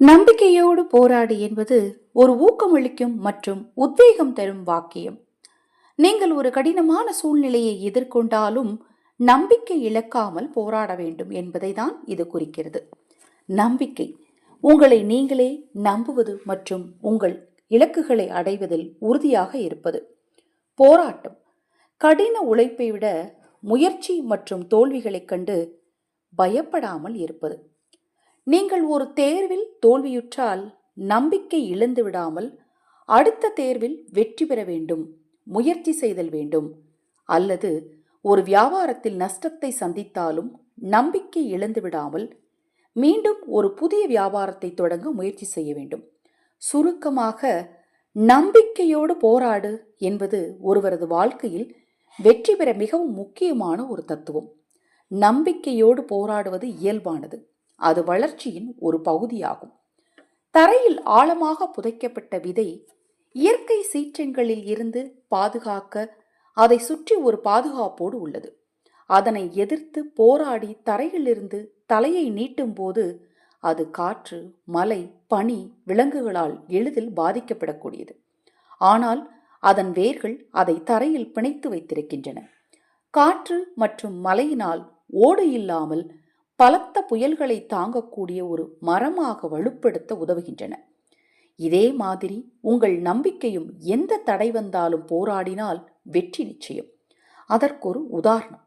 நம்பிக்கையோடு போராடு என்பது ஒரு ஊக்கமளிக்கும் மற்றும் உத்வேகம் தரும் வாக்கியம். நீங்கள் ஒரு கடினமான சூழ்நிலையை எதிர்கொண்டாலும் நம்பிக்கை இழக்காமல் போராட வேண்டும் என்பதை தான் இது குறிக்கிறது. நம்பிக்கை. உங்களை நீங்களே நம்புவது மற்றும் உங்கள் இலக்குகளை அடைவதில் உறுதியாக இருப்பது. போராட்டம். கடின உழைப்பை விட முயற்சி மற்றும் தோல்விகளைக் கண்டு பயப்படாமல் இருப்பது. நீங்கள் ஒரு தேர்வில் தோல்வியுற்றால் நம்பிக்கை இழந்து விடாமல் அடுத்த தேர்வில் வெற்றி பெற வேண்டும் முயற்சி செய்தல் வேண்டும். அல்லது ஒரு வியாபாரத்தில் நஷ்டத்தை சந்தித்தாலும் நம்பிக்கை இழந்து விடாமல் மீண்டும் ஒரு புதிய வியாபாரத்தை தொடங்க முயற்சி செய்ய வேண்டும். சுருக்கமாக நம்பிக்கையோடு போராடு என்பது ஒருவரது வாழ்க்கையில் வெற்றி பெற மிகவும் முக்கியமான ஒரு தத்துவம். நம்பிக்கையோடு போராடுவது இயல்பானது. அது வளர்ச்சியின் ஒரு பகுதியாகும். தரையில் ஆழமாக புதைக்கப்பட்ட விதை இயற்கை சீற்றங்களில் இருந்து பாதுகாக்க அதை சுற்றி ஒரு பாதுகாப்போடு உள்ளது. அதனை எதிர்த்து போராடி தரையிலிருந்து தலையை நீட்டும் போது அது காற்று மலை பனி விலங்குகளால் எளிதில் பாதிக்கப்படக்கூடியது. ஆனால் அதன் வேர்கள் அதை தரையில் பிணைத்து வைத்திருக்கின்றன. காற்று மற்றும் மலையினால் ஓடு இல்லாமல் பலத்த புயல்களை தாங்கக்கூடிய ஒரு மரமாக வலுப்படுத்த உதவுகின்றன. இதே மாதிரி உங்கள் நம்பிக்கையும் எந்த தடை வந்தாலும் போராடினால் வெற்றி நிச்சயம். அதற்கொரு உதாரணம்.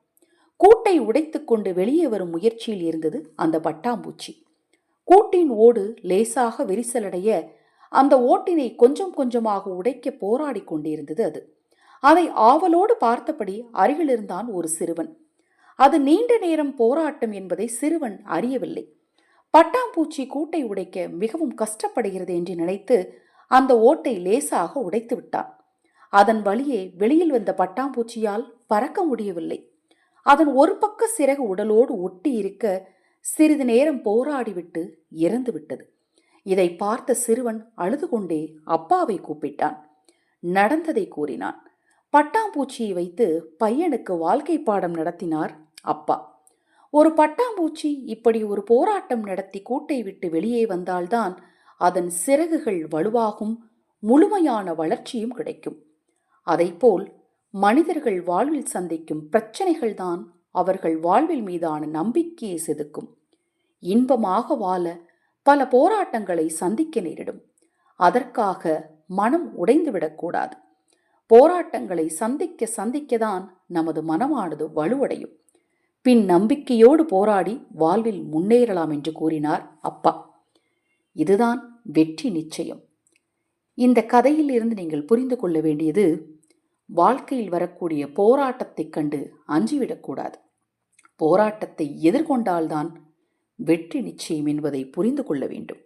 கூட்டை உடைத்துக்கொண்டு வெளியே வரும் முயற்சியில் இருந்தது அந்த பட்டாம்பூச்சி. கூட்டின் ஓடு லேசாக விரிசலடைய அந்த ஓட்டினை கொஞ்சம் கொஞ்சமாக உடைக்க போராடி கொண்டிருந்தது அது. அதை ஆவலோடு பார்த்தபடி அருகிலிருந்தான் ஒரு சிறுவன். அது நீண்ட நேரம் போராட்டம் என்பதை சிறுவன் அறியவில்லை. பட்டாம்பூச்சி கூட்டை உடைக்க மிகவும் கஷ்டப்படுகிறது என்று நினைத்து அந்த ஓட்டை லேசாக உடைத்து விட்டான். அதன் வழியே வெளியில் வந்த பட்டாம்பூச்சியால் பறக்க முடியவில்லை. அதன் ஒரு பக்க சிறகு உடலோடு ஒட்டி இருக்க சிறிது நேரம் போராடிவிட்டு இறந்து விட்டது. இதை பார்த்த சிறுவன் அழுது கொண்டே அப்பாவை கூப்பிட்டான். நடந்ததை கூறினான். பட்டாம்பூச்சியை வைத்து பையனுக்கு வாழ்க்கை பாடம் நடத்தினார் அப்பா. ஒரு பட்டாம்பூச்சி இப்படி ஒரு போராட்டம் நடத்தி கூட்டை விட்டு வெளியே வந்தால்தான் அதன் சிறகுகள் வலுவாகும் முழுமையான வளர்ச்சியும் கிடைக்கும். அதைப்போல் மனிதர்கள் வாழ்வில் சந்திக்கும் பிரச்சனைகள்தான் அவர்கள் வாழ்வில் மீதான நம்பிக்கையை செதுக்கும். இன்பமாக வாழ பல போராட்டங்களை சந்திக்க நேரிடும். அதற்காக மனம் உடைந்துவிடக்கூடாது போராட்டங்களை சந்திக்க சந்திக்கதான் நமது மனமானது வலுவடையும். பின் நம்பிக்கையோடு போராடி வாழ்வில் முன்னேறலாம் என்று கூறினார் அப்பா. இதுதான் வெற்றி நிச்சயம். இந்த கதையில் இருந்து நீங்கள் புரிந்து கொள்ள வேண்டியது வாழ்க்கையில் வரக்கூடிய போராட்டத்தைக் கண்டு அஞ்சிவிடக்கூடாது போராட்டத்தை எதிர்கொண்டால்தான் வெற்றி நிச்சயம் என்பதை புரிந்து கொள்ள வேண்டும்.